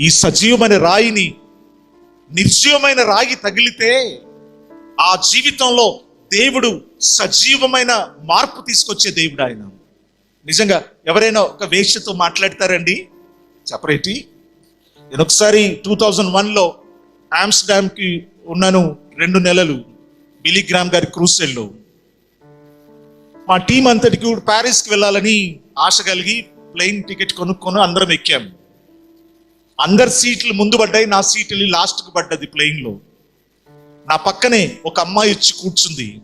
ఈ సజీవమైన రాయిని నిర్జీవమైన రాయి తగిలితే ఆ జీవితంలో దేవుడు సజీవమైన మార్పు తీసుకొచ్చే దేవుడు ఆయన. నిజంగా ఎవరైనా ఒక వేష్యతో మాట్లాడతారండి? చెప్పరేటి? నేను ఒకసారి టూ థౌజండ్ వన్లో ఆమ్స్టర్డామ్కి ఉన్నాను రెండు నెలలు బిలిగ్రామ్ గారి క్రూసెల్లో. మా టీం అంతటికి కూడా ప్యారిస్కి వెళ్ళాలని ఆశ కలిగి ప్లెయిన్ టికెట్ కొనుక్కొని అందరం ఎక్కాము. అందరి సీట్లు ముందు పడ్డాయి నా సీట్లు లాస్ట్కి పడ్డది ప్లేయింగ్లో నా పక్కనే ఒక అమ్మాయి వచ్చి కూర్చుంది.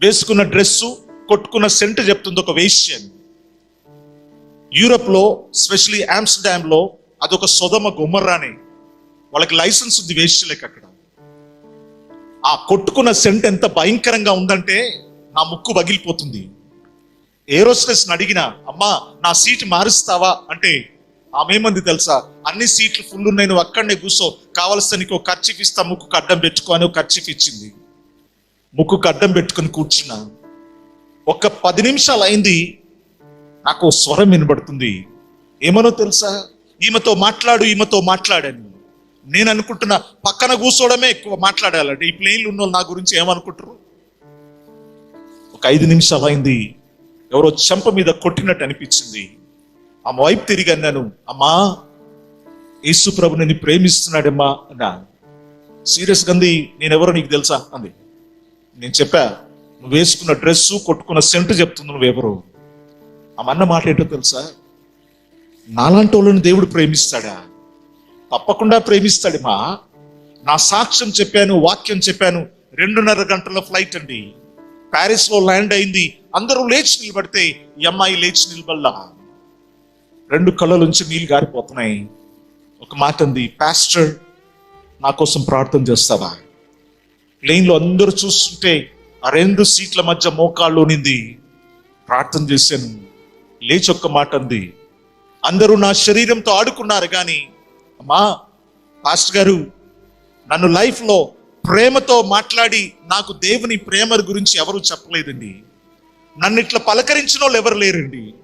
వేసుకున్న డ్రెస్సు కొట్టుకున్న సెంట్ చెప్తుంది ఒక వేష్యన్ యూరప్లో స్పెషలీ ఆమ్స్టర్డామ్లో అదొక సొదమ గుమ్మర్రానే. వాళ్ళకి లైసెన్స్ ఉంది వేష్యలకి అక్కడ. ఆ కొట్టుకున్న సెంట్ ఎంత భయంకరంగా ఉందంటే నా ముక్కు పగిలిపోతుంది. ఏరోస్టెస్ని అడిగిన అమ్మా నా సీట్ మారుస్తావా? అంటే ఆమె ఏమంది తెలుసా? అన్ని సీట్లు ఫుల్ ఉన్నాయి నువ్వు అక్కడనే కూర్చో. కావలసిన నీకు ఒక ఖర్చీఫ్ ఇస్తా ముక్కు అడ్డం పెట్టుకో అని ఒక ఖర్చీఫ్ ఇచ్చింది. ముక్కు అడ్డం పెట్టుకుని కూర్చున్నా. ఒక పది నిమిషాలు అయింది నాకు ఓ స్వరం వినబడుతుంది. ఏమనో తెలుసా? ఈమెతో మాట్లాడు ఈమెతో మాట్లాడాను. నేను అనుకుంటున్నా పక్కన కూర్చోవడమే ఎక్కువ మాట్లాడాలంటే ఈ ప్లేన్లు ఉన్న వాళ్ళు నా గురించి ఏమనుకుంటారు ఒక ఐదు నిమిషాలు అయింది. ఎవరో చెంప మీద కొట్టినట్టు అనిపించింది. ఆమె వైపు తిరిగి అన్నాను అమ్మా యేసు ప్రభు నేను ప్రేమిస్తున్నాడమ్మా అన్నా. సీరియస్ గంది నేనెవరో నీకు తెలుసా? అంది. నేను చెప్పా నువ్వు వేసుకున్న డ్రెస్సు కొట్టుకున్న సెంటు చెప్తుంది నువ్వెవరు ఆమె అన్న మాట ఏంటో తెలుసా? నాలాంటి వాళ్ళని దేవుడు ప్రేమిస్తాడా? తప్పకుండా ప్రేమిస్తాడు మా నా సాక్ష్యం చెప్పాను వాక్యం చెప్పాను రెండున్నర గంటల ఫ్లైట్ అండి. ప్యారిస్లో ల్యాండ్ అయింది అందరూ లేచి నిలబడితే ఈ అమ్మాయి లేచి నిలబడలా. రెండు కళ్ళలోంచి నీళ్ళు గారిపోతున్నాయి. ఒక మాట ఉంది పాస్టర్ నా కోసం ప్రార్థన చేస్తావా? లైన్లో అందరూ చూస్తుంటే ఆ రెండు సీట్ల మధ్య మోకాళ్ళు నింది ప్రార్థన చేశాను. లేచి ఒక్క మాట అంది అందరూ నా శరీరంతో ఆడుకున్నారు కానీ అమ్మా పాస్టర్ గారు నన్ను లైఫ్లో ప్రేమతో మాట్లాడి నాకు దేవుని ప్రేమ గురించి ఎవరు చెప్పలేదండి. నన్ను ఇట్లా పలకరించిన వాళ్ళు ఎవరు లేరండి.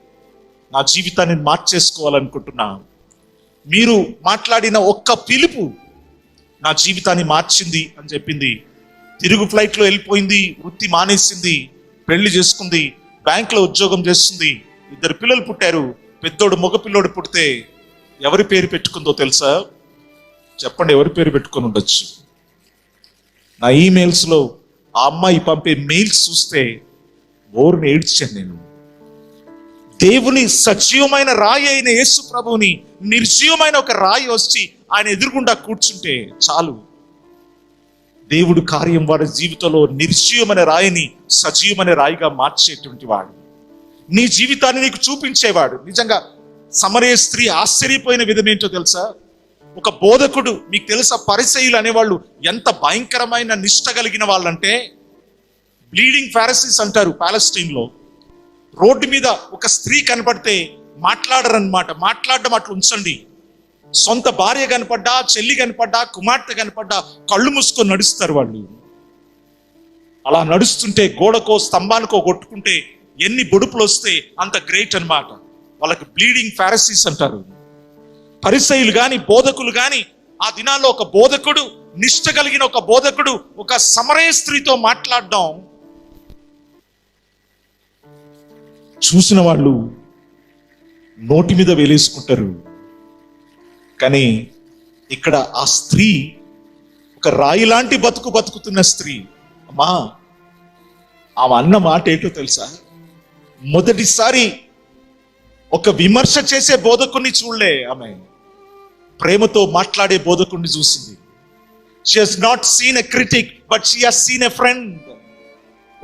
నా జీవితాన్ని మార్చేసుకోవాలనుకుంటున్నాను మీరు మాట్లాడిన ఒక్క పిలుపు నా జీవితాన్ని మార్చింది అని చెప్పింది. తిరుగు ఫ్లైట్లో వెళ్ళిపోయింది వృత్తి మానేసింది పెళ్ళి చేసుకుంది బ్యాంక్లో ఉద్యోగం చేస్తుంది. ఇద్దరు పిల్లలు పుట్టారు పెద్దోడు మగ పిల్లోడు పుడితే ఎవరి పేరు పెట్టుకుందో తెలుసా? చెప్పండి ఎవరి పేరు పెట్టుకొని ఉండొచ్చు? నా ఈమెయిల్స్లో ఆ అమ్మాయి పంపే మెయిల్స్ చూస్తే ఓరుని ఏడ్చాను నేను. దేవుని సజీవమైన రాయి అయిన యేసు ప్రభువుని నిర్జీవమైన ఒక రాయి వచ్చి ఆయన ఎదురుగుండా కూర్చుంటే చాలు. దేవుడు కార్యం వాడి జీవితంలో నిర్జీవమైన రాయిని సజీవమైన రాయిగా మార్చేటువంటి వాడు. నీ జీవితాన్ని నీకు చూపించేవాడు. నిజంగా సమరే స్త్రీ ఆశ్చర్యపోయిన విధం ఏంటో తెలుసా? ఒక బోధకుడు మీకు తెలుసా పరిసయులు అనేవాళ్ళు ఎంత భయంకరమైన నిష్ట కలిగిన వాళ్ళంటే బ్లీడింగ్ ఫారసిస్ అంటారు ప్యాలెస్టీన్లో లో రోడ్డు మీద ఒక స్త్రీ కనపడితే మాట్లాడరన్నమాట. మాట్లాడడం అట్లా ఉంచండి. సొంత భార్య కనపడ్డా చెల్లి కనపడ్డా కుమార్తె కనపడ్డా కళ్ళు మూసుకొని నడుస్తారు వాళ్ళు. అలా నడుస్తుంటే గోడకో స్తంభానికో కొట్టుకుంటే ఎన్ని బొడుపులు వస్తే అంత గ్రేట్ అనమాట వాళ్ళకి బ్లీడింగ్ ఫారసీస్ అంటారు. పరిసయులు కానీ బోధకులు కానీ ఆ దినాల్లో ఒక బోధకుడు నిష్ట కలిగిన ఒక బోధకుడు ఒక సమరయ స్త్రీతో మాట్లాడడం చూసిన వాళ్ళు నోటి మీద వేలేసుకుంటారు. కానీ ఇక్కడ ఆ స్త్రీ ఒక రాయి లాంటి బతుకు బతుకుతున్న స్త్రీ. అమ్మా ఆమె అన్న మాట ఏంటో తెలుసా? మొదటిసారి ఒక విమర్శ చేసే బోధకుని చూడలే ఆమె. ప్రేమతో మాట్లాడే బోధకుడిని చూసింది. She has not seen a critic but she has seen a friend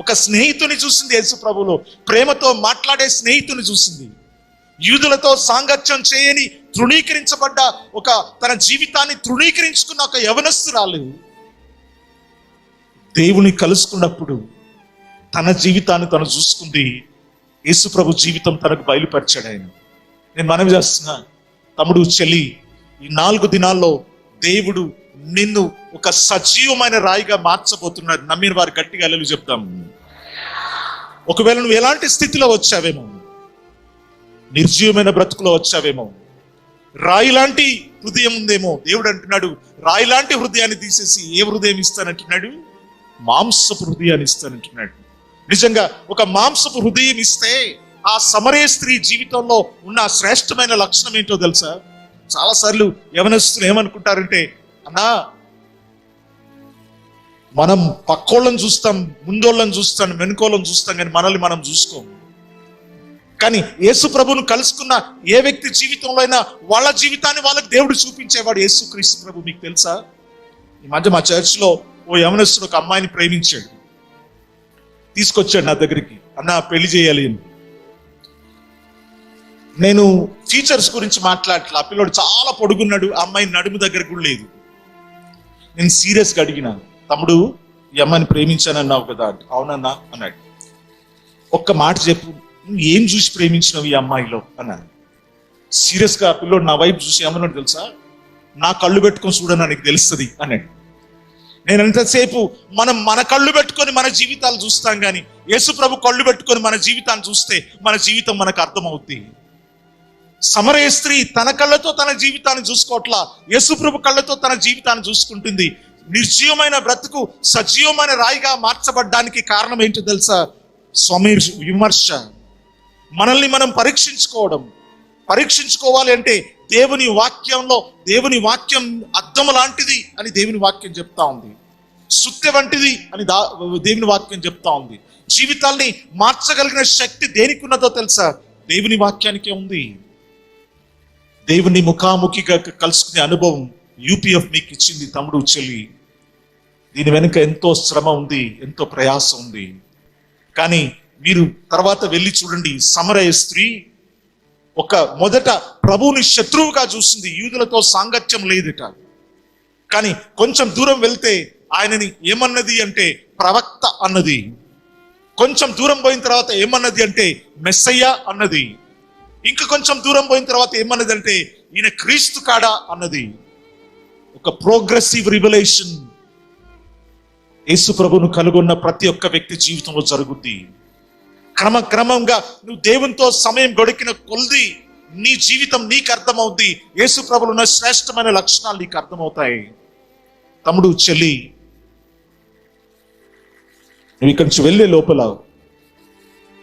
ఒక స్నేహితుని చూసింది యేసు ప్రభులో ప్రేమతో మాట్లాడే స్నేహితుని చూసింది. యూదులతో సాంగత్యం చేయని తృణీకరించబడ్డ ఒక తన జీవితాన్ని తృణీకరించుకున్న ఒక యవనస్తురాలు. దేవుని కలుసుకున్నప్పుడు తన జీవితాన్ని తను చూసుకుంది. యేసు ప్రభు జీవితం తనకు బయలుపరిచాడు ఆయన. నేను మనవి చేస్తున్నా తమ్ముడు చెల్లి ఈ నాలుగు దినాల్లో దేవుడు నిన్ను ఒక సజీవమైన రాయిగా మార్చబోతున్నాడు నమ్మిన వారు గట్టిగా అల్లలు చెప్తాం. ఒకవేళ నువ్వు ఎలాంటి స్థితిలో వచ్చావేమో నిర్జీవమైన బ్రతుకులో వచ్చావేమో రాయి లాంటి హృదయం ఉందేమో దేవుడు అంటున్నాడు రాయి లాంటి హృదయాన్ని తీసేసి ఏ హృదయం ఇస్తానంటున్నాడు? మాంసపు హృదయాన్ని ఇస్తానంటున్నాడు. నిజంగా ఒక మాంసపు హృదయం ఇస్తే ఆ సమరే స్త్రీ జీవితంలో ఉన్న శ్రేష్టమైన లక్షణం ఏంటో తెలుసా? చాలాసార్లు యవనస్తులు ఏమనుకుంటారంటే అన్నా మనం పక్కోళ్ళని చూస్తాం ముందోళ్ళని చూస్తాం వెనుకోళ్ళని చూస్తాం కానీ మనల్ని మనం చూసుకోం. కానీ యేసు ప్రభును కలుసుకున్న ఏ వ్యక్తి జీవితంలో అయినా వాళ్ళ జీవితాన్ని వాళ్ళకి దేవుడు చూపించేవాడు యేసు క్రీస్తు ప్రభు మీకు తెలుసా? ఈ మధ్య మా చర్చ్లో ఓ యమనస్తుడు ఒక అమ్మాయిని ప్రేమించాడు. తీసుకొచ్చాడు నా దగ్గరికి. అన్న పెళ్ళి చేయాలి అని. నేను ఫీచర్స్ గురించి మాట్లాడట్లా. ఆ పిల్లోడు చాలా పొడుగున్నాడు. ఆ అమ్మాయి నడుము దగ్గర కూడా లేదు. నేను సీరియస్గా అడిగినా తమ్ముడు ఈ అమ్మాయిని ప్రేమించానన్నావు కదా అంటే, అవునన్నా అన్నాడు. ఒక్క మాట చెప్పు నువ్వు ఏం చూసి ప్రేమించినవు ఈ అమ్మాయిలో? అన్నాడు. సీరియస్గా పిల్లోడు నా వైపు చూసి ఏమన్నాడు తెలుసా? నా కళ్ళు పెట్టుకొని చూడని నీకు తెలుస్తుంది అన్నాడు. నేను ఎంతసేపు మనం మన కళ్ళు పెట్టుకొని మన జీవితాలు చూస్తాం కానీ యేసు ప్రభు కళ్ళు పెట్టుకొని మన జీవితాన్ని చూస్తే మన జీవితం మనకు అర్థమవుద్ది. సమరయ స్త్రీ తన కళ్ళతో తన జీవితాన్ని చూసుకోవట్లా? యేసుప్రభు కళ్ళతో తన జీవితాన్ని చూసుకుంటుంది. నిర్జీవమైన బ్రతుకు సజీవమైన రాయిగా మార్చబడ్డానికి కారణం ఏంటో తెలుసా? స్వామి విమర్శ. మనల్ని మనం పరీక్షించుకోవడం. పరీక్షించుకోవాలి అంటే దేవుని వాక్యంలో దేవుని వాక్యం అద్దం లాంటిది అని దేవుని వాక్యం చెప్తా ఉంది. సుత్తె వంటిది అని దా దేవుని వాక్యం చెప్తా ఉంది. జీవితాల్ని మార్చగలిగిన శక్తి దేనికి ఉన్నదో తెలుసా? దేవుని వాక్యానికే ఉంది. దేవుని ముఖాముఖిగా కలుసుకునే అనుభవం యూపీఎఫ్ మీకు ఇచ్చింది తమ్ముడు చెల్లి. దీని వెనుక ఎంతో శ్రమ ఉంది ఎంతో ప్రయాసం ఉంది. కానీ మీరు తర్వాత వెళ్ళి చూడండి సమరయ స్త్రీ ఒక మొదట ప్రభువుని శత్రువుగా చూసింది యూదులతో సాంగత్యం లేదుట. కానీ కొంచెం దూరం వెళ్తే ఆయనని ఏమన్నది అంటే ప్రవక్త అన్నది. కొంచెం దూరం పోయిన తర్వాత ఏమన్నది అంటే మెస్సయ్య అన్నది. ఇంకా కొంచెం దూరం పోయిన తర్వాత ఏమన్నది అంటే ఈయన క్రీస్తు కాడా అన్నది. ఒక ప్రోగ్రెసివ్ రివల్యూషన్ యేసు ప్రభును కలుగొన్న ప్రతి ఒక్క వ్యక్తి జీవితంలో జరుగుద్ది. క్రమక్రమంగా నువ్వు దేవునితో సమయం గడికిన కొద్ది నీ జీవితం నీకు అర్థమవుద్ది. యేసు ప్రభులు ఉన్న శ్రేష్టమైన లక్షణాలు నీకు అర్థమవుతాయి. తమ్ముడు చెల్లి నువ్వు ఇక్కడి నుంచి వెళ్ళే లోపల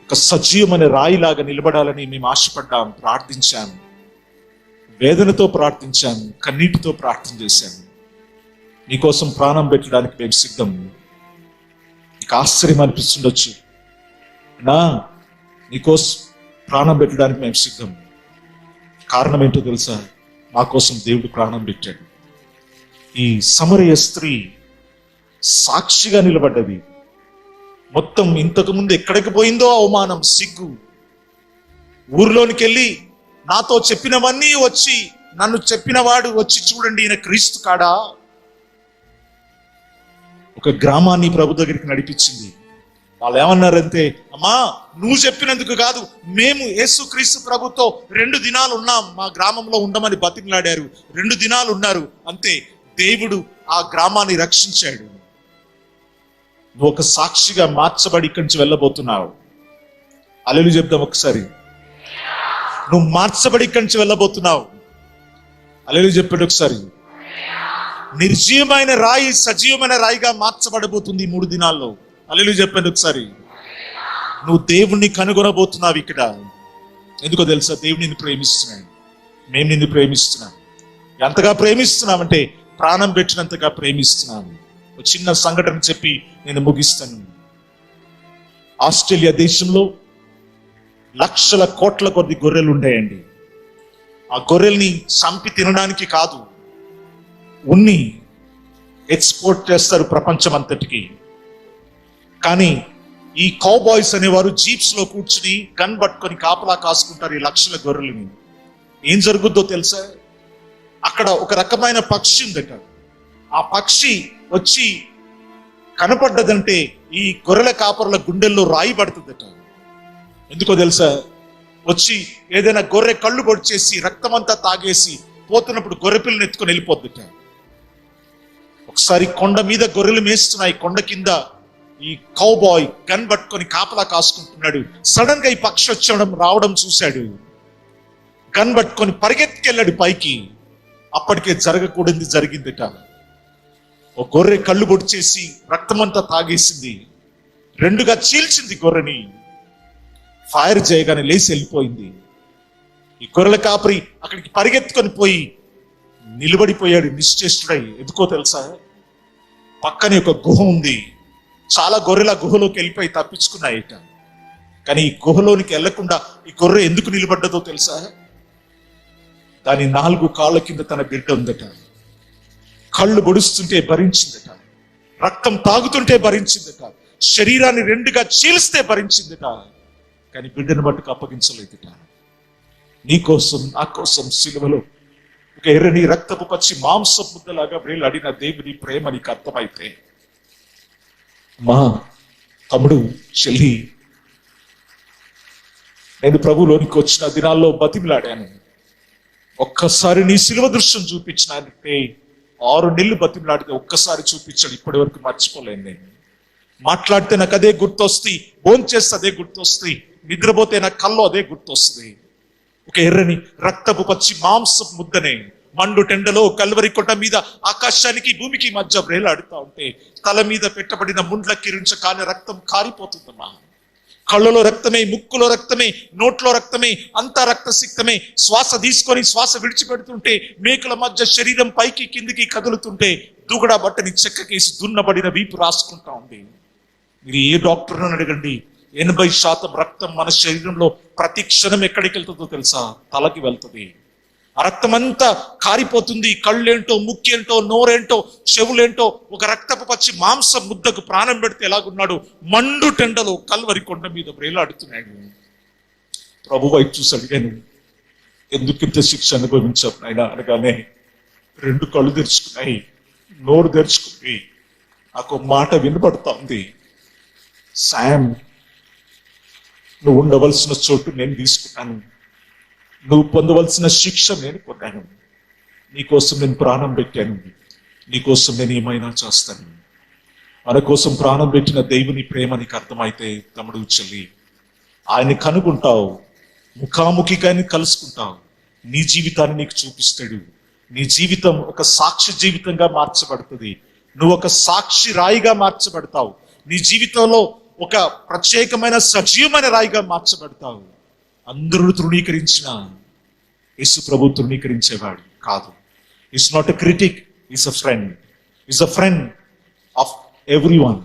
ఒక సజీవమైన రాయిలాగా నిలబడాలని మేము ఆశపడ్డాం ప్రార్థించాం. వేదనతో ప్రార్థించాం కన్నీటితో ప్రార్థన చేశాం. నీకోసం ప్రాణం పెట్టడానికి మేము సిద్ధం. నీకు ఆశ్చర్యం అనిపిస్తుండొచ్చు. నా నీకోసం ప్రాణం పెట్టడానికి మేము సిద్ధం. కారణం ఏంటో తెలుసా? మా కోసం దేవుడు ప్రాణం పెట్టాడు. ఈ సమరయ స్త్రీ సాక్షిగా నిలబడ్డది. మొత్తం ఇంతకు ముందు ఎక్కడికి పోయిందో అవమానం సిగ్గు. ఊర్లోనికి వెళ్ళి నాతో చెప్పినవన్నీ వచ్చి నన్ను చెప్పినవాడు వచ్చి చూడండి ఈయన క్రీస్తు కాడా? ఒక గ్రామాన్ని ప్రభు దగ్గరికి నడిపించింది. వాళ్ళు ఏమన్నారంటే అమ్మా నువ్వు చెప్పినందుకు కాదు మేము యేసు క్రీస్తు ప్రభుతో రెండు దినాలు ఉన్నాం మా గ్రామంలో ఉండమని బతికిలాడారు రెండు దినాలు ఉన్నారు అంతే దేవుడు ఆ గ్రామాన్ని రక్షించాడు. నువ్వు ఒక సాక్షిగా మార్చబడి ఇక్కడి నుంచి వెళ్ళబోతున్నావు. అలెలు చెప్దాం ఒకసారి. నువ్వు మార్చబడి ఇక్కడి నుంచి వెళ్ళబోతున్నావు. అలెలు చెప్పాడు ఒకసారి. నిర్జీవమైన రాయి సజీవమైన రాయిగా మార్చబడబోతుంది ఈ మూడు దినాల్లో. అల్లెలు చెప్పాడు ఒకసారి. నువ్వు దేవుణ్ణి కనుగొనబోతున్నావు ఇక్కడ. ఎందుకో తెలుసా? దేవుడు నిన్ను ప్రేమిస్తున్నాడు. మేము నిన్ను ప్రేమిస్తున్నాం. ఎంతగా ప్రేమిస్తున్నామంటే ప్రాణం పెట్టినంతగా ప్రేమిస్తున్నాము ఒక చిన్న సంఘటన చెప్పి నేను ముగిస్తాను. ఆస్ట్రేలియా దేశంలో లక్షల కోట్ల కొద్ది గొర్రెలు ఉండేయండి. ఆ గొర్రెల్ని చంపి తినడానికి కాదు ఉన్ని ఎక్స్పోర్ట్ చేస్తారు ప్రపంచం అంతటికి కానీ ఈ కౌబాయ్స్ అనేవారు జీప్స్లో కూర్చుని గన్ పట్టుకొని కాపలా కాసుకుంటారు ఈ లక్షల గొర్రెలని. ఏం జరుగుద్దో తెలుసా? అక్కడ ఒక రకమైన పక్షి ఉందట. ఆ పక్షి వచ్చి కనపడ్డదంటే ఈ గొర్రెల కాపరుల గుండెల్లో రాయి పడుతుందట. ఎందుకో తెలుసా? వచ్చి ఏదైనా గొర్రె కళ్ళు పొడిచేసి రక్తమంతా తాగేసి పోతున్నప్పుడు గొర్రెపిల్లని ఎత్తుకొని వెళ్ళిపోద్దిట. ఒకసారి కొండ మీద గొర్రెలు మేస్తున్నాయి. కొండ కింద ఈ కౌబాయ్ గన్ పట్టుకొని కాపలా కాసుకుంటున్నాడు. సడన్గా ఈ పక్షి వచ్చడం రావడం చూశాడు. గన్ పట్టుకొని పరిగెత్తుకెళ్ళాడు పైకి. అప్పటికే జరగకూడదు జరిగిందిట. ఓ గొర్రె కళ్ళు పొడిచేసి రక్తమంతా తాగేసింది. రెండుగా చీల్చింది గొర్రెని. ఫైర్ చేయగానే లేచి వెళ్ళిపోయింది. ఈ గొర్రెల కాపరి అక్కడికి పరిగెత్తుకొని పోయి నిలబడిపోయాడు నిశ్చేష్టుడై. ఎందుకో తెలుసా? పక్కనే ఒక గుహ ఉంది. చాలా గొర్రెల గుహలోకి వెళ్ళిపోయి తప్పించుకున్నాయట. కానీ ఈ గుహలోనికి వెళ్ళకుండా ఈ గొర్రె ఎందుకు నిలబడ్డదో తెలుసా? దాని నాలుగు కాళ్ళ కింద తన బిడ్డ ఉందట. కళ్ళు గొడుస్తుంటే భరించిందట. రక్తం తాగుతుంటే భరించిందట. శరీరాన్ని రెండుగా చీలిస్తే భరించిందట. కానీ బిడ్డను మట్టుకు అప్పగించలేదుట. నీకోసం నా కోసం సిలువలో ఒక ఎర్రని రక్తపు పచ్చి మాంస ముద్దలాగా వేలాడిన దేవుని ప్రేమ నీకు అర్థమైతే. మా తమ్ముడు చెల్లి నేను ప్రభులోనికి వచ్చిన దినాల్లో బతిమిలాడాను. ఒక్కసారి నీ సిలువ దృశ్యం చూపించినంటే ఆరు నెలలు బతిమిలాడితే ఒక్కసారి చూపించాడు. ఇప్పటి వరకు మర్చిపోలేను నేను. మాట్లాడితే నాకు అదే గుర్తొస్తుంది భోంచేస్తే అదే గుర్తొస్తుంది నిద్రపోతే నాకు కళ్ళు అదే గుర్తొస్తుంది ఒక ఎర్రని రక్తపు పచ్చి మాంసపు ముద్దనే మండు టెండలో కల్వరి కొండ మీద ఆకాశానికి భూమికి మధ్య వేలాడుతా ఉంటే తల మీద పెట్టబడిన ముండ్ల కిరించ కాని రక్తం కారిపోతుందమ్మా. కళ్ళలో రక్తమే ముక్కులో రక్తమే నోట్లో రక్తమే అంతా రక్తసిక్తమే. శ్వాస తీసుకొని శ్వాస విడిచిపెడుతుంటే మేకల మధ్య శరీరం పైకి కిందికి కదులుతుంటే దుగడా బట్టని చెక్కకేసి దున్నబడిన వీపు రాసుకుంటా ఉంది. మీరు ఏ డాక్టర్ అడగండి ఎనభై శాతం రక్తం మన శరీరంలో ప్రతి క్షణం ఎక్కడికి వెళ్తుందో తెలుసా? తలకి వెళ్తుంది. ఆ రక్తం అంతా కారిపోతుంది. కళ్ళేంటో ముక్కేంటో నోరేంటో చెవులేంటో ఒక రక్తపు పచ్చి మాంస ముద్దకు ప్రాణం పెడితే ఎలాగున్నాడు? మండు టెండలో కల్వరి కొండ మీద వేలాడుతున్నాడు ప్రభు వైపు చూసి అడిగాను ఎందుకు ఇంత శిక్ష అనుభవించావు నాయన? అనగానే రెండు కళ్ళు తెరుచుకున్నాయి. నోరు తెరుచుకుంది. నాకు మాట వినబడుతోంది శామ్ నువ్వు ఉండవలసిన చోటు నేను తీసుకున్నాను. నువ్వు పొందవలసిన శిక్ష నేను పొందాను. నీకోసం నేను ప్రాణం పెట్టాను. నీకోసం నేను ఏమైనా చేస్తాను. మన కోసం ప్రాణం పెట్టిన దేవుని ప్రేమ నీకు అర్థమైతే తమ్ముడు చెల్లి ఆయన్ని కనుగొంటావు. ముఖాముఖిగాని కలుసుకుంటావు. నీ జీవితాన్ని నీకు చూపిస్తాడు. నీ జీవితం ఒక సాక్షి జీవితంగా మార్చబడుతుంది. నువ్వు ఒక సాక్షి రాయిగా మార్చబడతావు. నీ జీవితంలో ఒక ప్రత్యేకమైన సజీవమైన రాయిగా మార్చబడతావు. అందరూ తృణీకరించిన యేసు ప్రభు తృణీకరించేవాడు కాదు. It's not a critic is a friend is a friend of everyone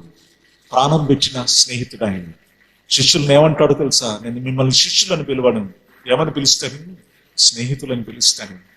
ప్రాణం పెట్టిన స్నేహితుడు ఆయన. శిష్యులను ఏమంటాడో తెలుసా? నేను మిమ్మల్ని శిష్యులను పిలవను. ఏమని పిలుస్తాను? స్నేహితులను పిలుస్తాను.